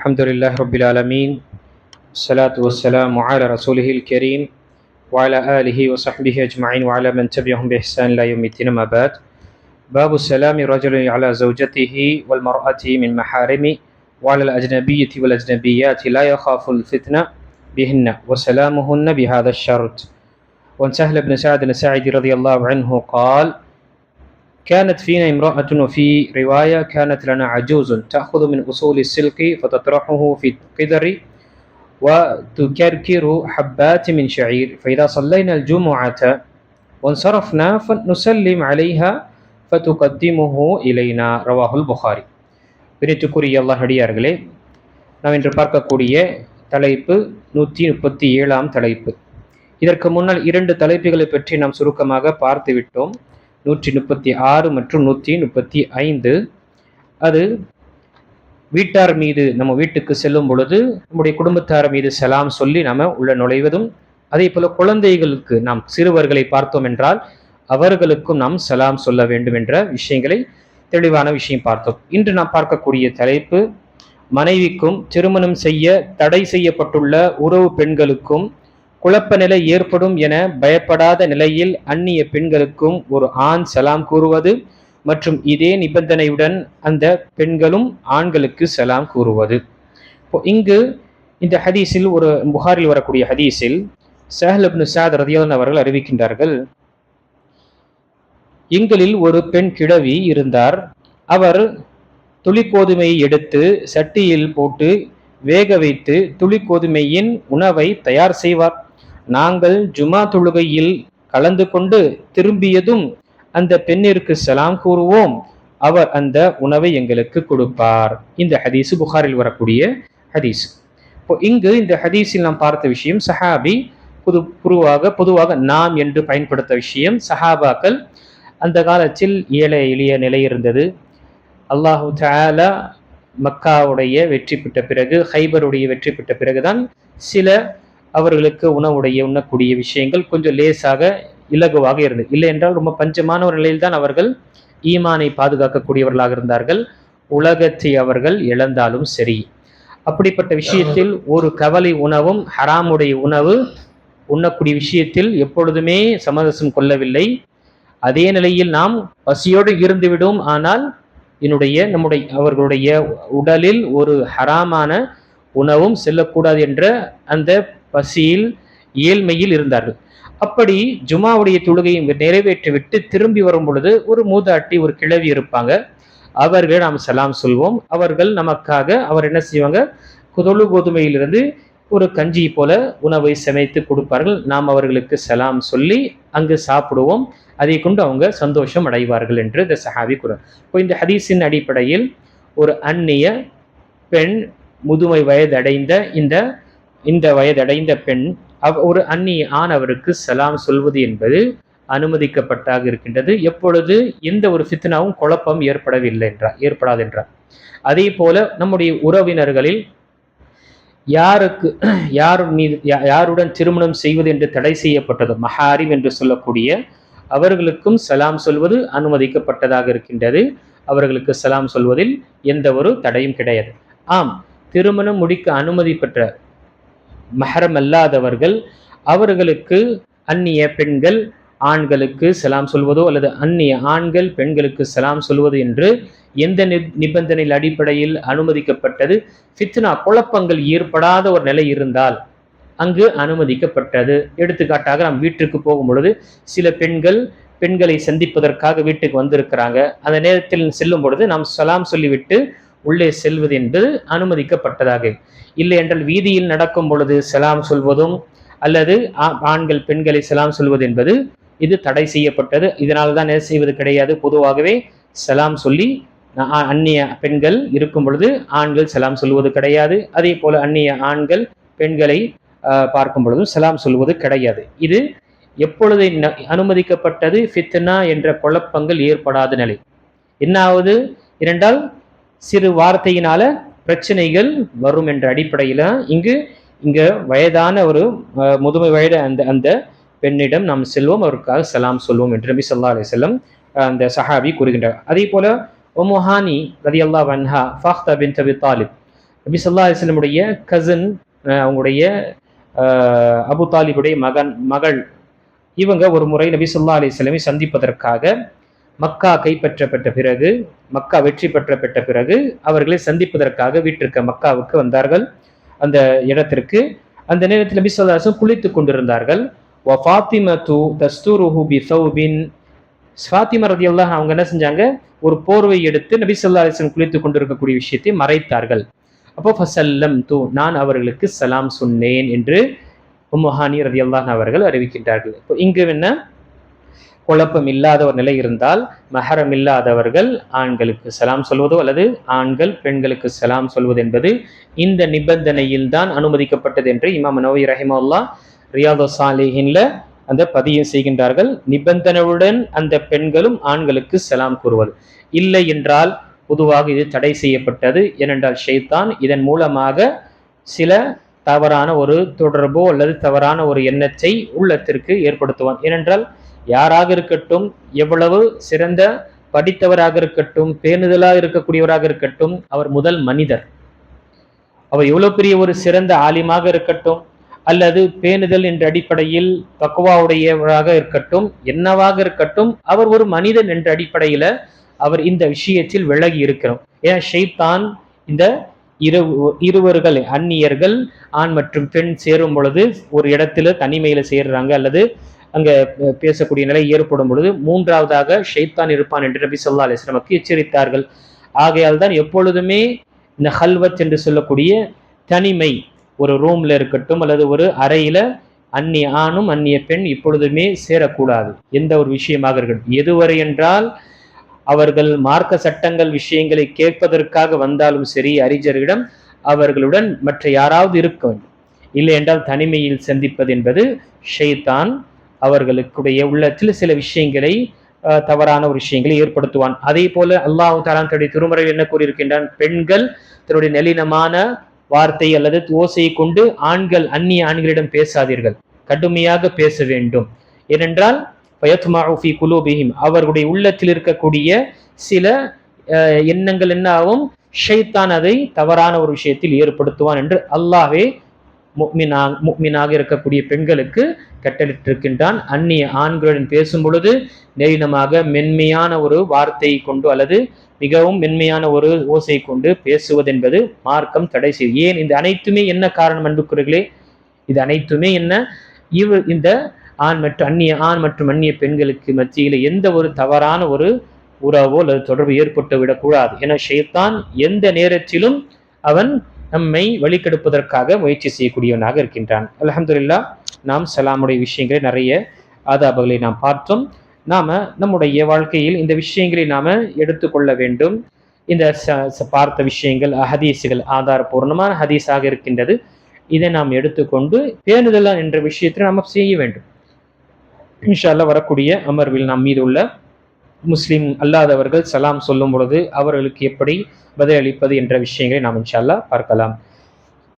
الحمد لله رب العالمين الصلاة والسلام على رسوله الكريم وعلى آله وصحبه أجمعين وعلى من تبعهم بإحسان إلى يوم الدين ما بعد باب السلام الرجل على زوجته والمرأة من محارمه وعلى الأجنبية والأجنبيات لا يخاف الفتنة بهن وسلامهن بهذا الشرط وعن سهل بن سعد الساعدي رضي الله عنه قال كانت فينا امرأة وفي رواية كانت لنا عجوز تأخذ من أصول السلك فتطرحه في القدر وتكركر حبات من شعير فإذا صلينا الجمعة وانصرفنا فنسلم عليها فتقدمه إلينا رواه البخاري பிரித்துக்குரிய அல்லாஹ் அடியார்களே நாம் இன்று பார்க்கக்கூடிய தலைப்பு நூற்றி முப்பத்தி ஏழாம் தலைப்பு இதற்கு முன்னால் இரண்டு தலைப்புகளை பற்றி நாம் சுருக்கமாக பார்த்து விட்டோம் நூற்றி முப்பத்தி ஆறு மற்றும் நூற்றி முப்பத்தி ஐந்து. அது வீட்டார் மீது நம்ம வீட்டுக்கு செல்லும் பொழுது நம்முடைய குடும்பத்தார் மீது செலாம் சொல்லி நாம் உள்ள நுழைவதும் அதே போல குழந்தைகளுக்கு நாம் சிறுவர்களை பார்த்தோம் என்றால் அவர்களுக்கும் நாம் செலாம் சொல்ல வேண்டும் என்ற விஷயங்களை தெளிவான விஷயம் பார்த்தோம். இன்று நாம் பார்க்கக்கூடிய தலைப்பு மனைவிக்கும் திருமணம் செய்ய தடை செய்யப்பட்டுள்ள உறவு பெண்களுக்கும் குழப்ப நிலை ஏற்படும் என பயப்படாத நிலையில் அந்நிய பெண்களுக்கும் ஒரு ஆண் சலாம் கூறுவது மற்றும் இதே நிபந்தனையுடன் அந்த பெண்களும் ஆண்களுக்கு சலாம் கூறுவது. இங்கு இந்த ஹதீஸில் ஒரு புகாரில் வரக்கூடிய ஹதீஸில் சஹல் அப்னு சாத் ரதியோன் அவர்கள் அறிவிக்கின்றார்கள் எங்களில் ஒரு பெண் கிழவி இருந்தார். அவர் துளிக்கோதுமையை எடுத்து சட்டியில் போட்டு வேக வைத்து துளிக்கோதுமையின் உணவை தயார் செய்வார். நாங்கள் ஜுமா தொழுகையில் கலந்து கொண்டு திரும்பியதும் அந்த பெண்ணிற்கு சலாம் கூறுவோம் அவர் அந்த உணவை எங்களுக்கு கொடுப்பார். இந்த ஹதீஸ் புகாரில் வரக்கூடிய ஹதீஸ். இப்போ இங்கு இந்த ஹதீஸில் நாம் பார்த்த விஷயம் சஹாபி புது பொதுவாக பொதுவாக நாம் என்று பயன்படுத்த விஷயம் சஹாபாக்கள் அந்த காலத்தில் ஏழை எளிய நிலை இருந்தது. அல்லாஹு தாலா மக்காவுடைய வெற்றி பெற்ற பிறகு ஹைபருடைய வெற்றி பெற்ற பிறகுதான் சில அவர்களுக்கு உணவுடைய உண்ணக்கூடிய விஷயங்கள் கொஞ்சம் லேசாக இலகுவாக இருந்தது. இல்லை என்றால் ரொம்ப பஞ்சமான ஒரு நிலையில்தான் அவர்கள் ஈமானை பாதுகாக்கக்கூடியவர்களாக இருந்தார்கள். உலகத்தை அவர்கள் இழந்தாலும் சரி. அப்படிப்பட்ட விஷயத்தில் ஒரு கவலை உணவும் ஹராமுடைய உணவு உண்ணக்கூடிய விஷயத்தில் எப்பொழுதுமே சமரசம் கொள்ளவில்லை. அதே நிலையில் நாம் பசியோடு இருந்துவிடும். ஆனால் என்னுடைய நம்முடைய அவர்களுடைய உடலில் ஒரு ஹராமான உணவும் செல்லக்கூடாது என்ற அந்த பசியில் ஏழ்மையில் இருந்தார்கள். அப்படி ஜுமாவுடைய தொழுகையை நிறைவேற்றிவிட்டு திரும்பி வரும் பொழுது ஒரு மூதாட்டி ஒரு கிழவி இருப்பாங்க. அவர்கள் நாம் சலாம் சொல்வோம். அவர்கள் நமக்காக அவர் என்ன செய்வாங்க? குதொழு கோதுமையிலிருந்து ஒரு கஞ்சி போல உணவை சமைத்து கொடுப்பார்கள். நாம் அவர்களுக்கு சலாம் சொல்லி அங்கு சாப்பிடுவோம். அதை கொண்டு அவங்க சந்தோஷம் அடைவார்கள் என்று இந்த சஹாபி குரல் இப்போ இந்த ஹதீஸின் அடிப்படையில் ஒரு அந்நிய பெண் முதுமை வயதடைந்த இந்த இந்த வயதடைந்த பெண் அவ் ஒரு அந்நிய ஆணவருக்கு சலாம் சொல்வது என்பது அனுமதிக்கப்பட்டாக இருக்கின்றது. எப்பொழுது எந்த ஒரு ஃபித்னாவும் குழப்பம் ஏற்படவில்லை என்றார் ஏற்படாது என்றார். அதே போல நம்முடைய உறவினர்களில் யாருக்கு யார் மீது யாருடன் திருமணம் செய்வது என்று தடை செய்யப்பட்டது மஹாரிம் என்று சொல்லக்கூடிய அவர்களுக்கும் சலாம் சொல்வது அனுமதிக்கப்பட்டதாக இருக்கின்றது. அவர்களுக்கு சலாம் சொல்வதில் எந்த ஒரு தடையும் கிடையாது. ஆம் திருமணம் முடிக்க அனுமதி பெற்ற மஹரம் அல்லாதவர்கள் அவர்களுக்கு அந்நிய பெண்கள் ஆண்களுக்கு சலாம் சொல்வதோ அல்லது அந்நிய ஆண்கள் பெண்களுக்கு சலாம் சொல்வது என்று எந்த நிபந்தனையில் அடிப்படையில் அனுமதிக்கப்பட்டது? ஃபித்னா குழப்பங்கள் ஏற்படாத ஒரு நிலை இருந்தால் அங்கு அனுமதிக்கப்பட்டது. எடுத்துக்காட்டாக நாம் வீட்டிற்கு போகும் பொழுது சில பெண்கள் பெண்களை சந்திப்பதற்காக வீட்டுக்கு வந்திருக்கிறாங்க. அந்த நேரத்தில் செல்லும் பொழுது நாம் சலாம் சொல்லிவிட்டு உள்ளே செல்வது என்பது அனுமதிக்கப்பட்டதாக. இல்லை என்றால் வீதியில் நடக்கும் பொழுது சலாம் சொல்வதும் அல்லது ஆண்கள் பெண்களை செலாம் சொல்வது என்பது இது தடை செய்யப்பட்டது. இதனால் தான் என்ன செய்வது கிடையாது. பொதுவாகவே செலாம் சொல்லி அந்நிய பெண்கள் இருக்கும் பொழுது ஆண்கள் சலாம் சொல்வது கிடையாது. அதே போல அந்நிய ஆண்கள் பெண்களை பார்க்கும் பொழுதும் சலாம் சொல்வது கிடையாது. இது எப்பொழுது அனுமதிக்கப்பட்டது? ஃபித்னா என்ற குழப்பங்கள் ஏற்படாத நிலை. என்னாவது இரண்டால் சிறு வார்த்தையினால பிரச்சனைகள் வரும் என்ற அடிப்படையில் இங்கு இங்க வயதான ஒரு முதுமை வயது அந்த அந்த பெண்ணிடம் நாம் செல்வோம் அவருக்காக சலாம் சொல்வோம் என்று நபி சொல்லா அலி செல்லம் அந்த சஹாபி கூறுகின்றார். அதே போல ஒமுஹானி ரதி அல்லா வன்ஹா ஃபாஹ்தா பின் தபி தாலிப் நபி சொல்லா அலிஸ்லமுடைய கசின் அவங்களுடைய அபு தாலிபுடைய மகன் மகள் இவங்க ஒரு முறை நபி சொல்லா அலிஸ்லமை சந்திப்பதற்காக மக்கா கைப்பற்றப்பட்ட பிறகு மக்கா வெற்றி பெற்றப்பட்ட பிறகு அவர்களை சந்திப்பதற்காக வீட்டிற்க மக்காவுக்கு வந்தார்கள். அந்த இடத்திற்கு அந்த நேரத்தில் நபிசல்லாசும் குளித்து கொண்டிருந்தார்கள். வ ஃபாத்திம தூ தஸ்தூருஹு பி சௌபின். ஃபாத்திமா ரதி அல்லாஹ் அவங்க என்ன செஞ்சாங்க? ஒரு போர்வை எடுத்து நபி சொல்லா அலிஸ்லம் குளித்து கொண்டிருக்கக்கூடிய விஷயத்தை மறைத்தார்கள். அப்போ ஃபசல்லம் தூ நான் அவர்களுக்கு சலாம் சொன்னேன் என்று உம்மஹானி ரதி அல்லாஹ் அவர்கள் அறிவிக்கின்றார்கள். இப்போ இங்கு என்ன? குழப்பம் இல்லாத ஒரு நிலை இருந்தால் மஹரம் இல்லாதவர்கள் ஆண்களுக்கு சலாம் சொல்வதோ அல்லது ஆண்கள் பெண்களுக்கு சலாம் சொல்வது என்பது இந்த நிபந்தனையில் தான் அனுமதிக்கப்பட்டது என்று இமாம் நவி ரஹிமல்லா ரியாதோ சாலிஹின்ல அந்த பதியம் செய்கின்றார்கள். நிபந்தனையுடன் அந்த பெண்களும் ஆண்களுக்கு சலாம் கூறுவது. இல்லை என்றால் பொதுவாக இது தடை செய்யப்பட்டது. ஏனென்றால் ஷெய்தான் இதன் மூலமாக சில தவறான ஒரு தொடர்போ அல்லது தவறான ஒரு எண்ணத்தை உள்ளத்திற்கு ஏற்படுத்துவான். ஏனென்றால் யாராக இருக்கட்டும் எவ்வளவு சிறந்த படித்தவராக இருக்கட்டும் பேணுதலாக இருக்கக்கூடியவராக இருக்கட்டும் அவர் முதல் மனிதர். அவர் எவ்வளவு பெரிய ஒரு சிறந்த ஆலிமாக இருக்கட்டும் அல்லது பேணுதல் என்ற அடிப்படையில் பக்குவாவுடையவராக இருக்கட்டும் என்னவாக இருக்கட்டும் அவர் ஒரு மனிதன் என்ற அடிப்படையில அவர் இந்த விஷயத்தில் விலகி இருக்கிறோம். ஏன்? ஷெய்தான் இந்த இரு இருவர்கள் அந்நியர்கள் ஆண் மற்றும் பெண் சேரும் பொழுது ஒரு இடத்துல தனிமையில சேர்றாங்க அல்லது அங்கே பேசக்கூடிய நிலை ஏற்படும் பொழுது மூன்றாவதாக ஷைத்தான் இருப்பான் என்று நபி சொல்லா அலிஸ் நமக்கு எச்சரித்தார்கள். ஆகையால் தான் எப்பொழுதுமே இந்த ஹல்வத் என்று சொல்லக்கூடிய தனிமை ஒரு ரூம்ல இருக்கட்டும் அல்லது ஒரு அறையில அந்நிய ஆணும் அந்நிய பெண் இப்பொழுதுமே சேரக்கூடாது. எந்த ஒரு விஷயமாக இருக்கட்டும். எதுவரை என்றால் அவர்கள் மார்க்க சட்டங்கள் விஷயங்களை கேட்பதற்காக வந்தாலும் சரி அறிஞர்களிடம் அவர்களுடன் மற்ற யாராவது இருக்க வேண்டும். இல்லை என்றால் தனிமையில் சந்திப்பது என்பது ஷைத்தான் அவர்களுக்குடைய உள்ளத்தில் சில விஷயங்களை தவறான ஒரு விஷயங்களை ஏற்படுத்துவான். அதே போல அல்லாஹ் தாலான் தன்னுடைய என்ன கூறியிருக்கின்றான்? பெண்கள் தன்னுடைய நளினமான வார்த்தை அல்லது ஓசையை கொண்டு ஆண்கள் அந்நிய ஆண்களிடம் பேசாதீர்கள். கடுமையாக பேச வேண்டும். ஏனென்றால் பயத்மாஃபி ஃபீ குலூபிஹிம் அவர்களுடைய உள்ளத்தில் இருக்கக்கூடிய சில எண்ணங்கள் என்ன ஆகும் ஷைத்தான் அதை தவறான ஒரு விஷயத்தில் ஏற்படுத்துவான் என்று அல்லாவே முக்மினா முக்மினாக இருக்கக்கூடிய பெண்களுக்கு கட்டளிட்டிருக்கின்றான். அந்நிய ஆண்களுடன் பேசும் பொழுது நெறினமாக மென்மையான ஒரு வார்த்தை கொண்டு அல்லது மிகவும் மென்மையான ஒரு ஓசை கொண்டு பேசுவதென்பது மார்க்கம் தடை செய்யும். ஏன்? இந்த அனைத்துமே என்ன காரணம் அன்புக்குறீர்களே இது அனைத்துமே என்ன? இவ இந்த ஆண் மற்றும் அந்நிய ஆண் மற்றும் அந்நிய பெண்களுக்கு மத்தியில் எந்த ஒரு தவறான ஒரு உறவோ அல்லது தொடர்பு ஏற்பட்டு விடக்கூடாது என ஷெய்தான் எந்த நேரத்திலும் அவன் நம்மை வழிகெடுப்பதற்காக முயற்சி செய்யக்கூடியவனாக இருக்கின்றான். அல்ஹம்துலில்லாஹ் நாம் சலாமுடைய விஷயங்களை நிறைய ஆதாபங்களை நாம் பார்த்தோம். நாம நம்முடைய வாழ்க்கையில் இந்த விஷயங்களை நாம எடுத்துக்கொள்ள வேண்டும். இந்த ச- பார்த்த விஷயங்கள் ஹதீஸுகள் ஆதாரபூர்ணமான ஹதீஸாக இருக்கின்றது. இதை நாம் எடுத்துக்கொண்டு பேணுதலா என்ற விஷயத்தை நாம் செய்ய வேண்டும். இன்ஷா வரக்கூடிய அமர்வில் நாம் மீது உள்ள முஸ்லீம் அல்லாதவர்கள் சலாம் சொல்லும் பொழுது அவர்களுக்கு எப்படி பதிலளிப்பது என்ற விஷயங்களை நாம் இன்ஷால்லா பார்க்கலாம்.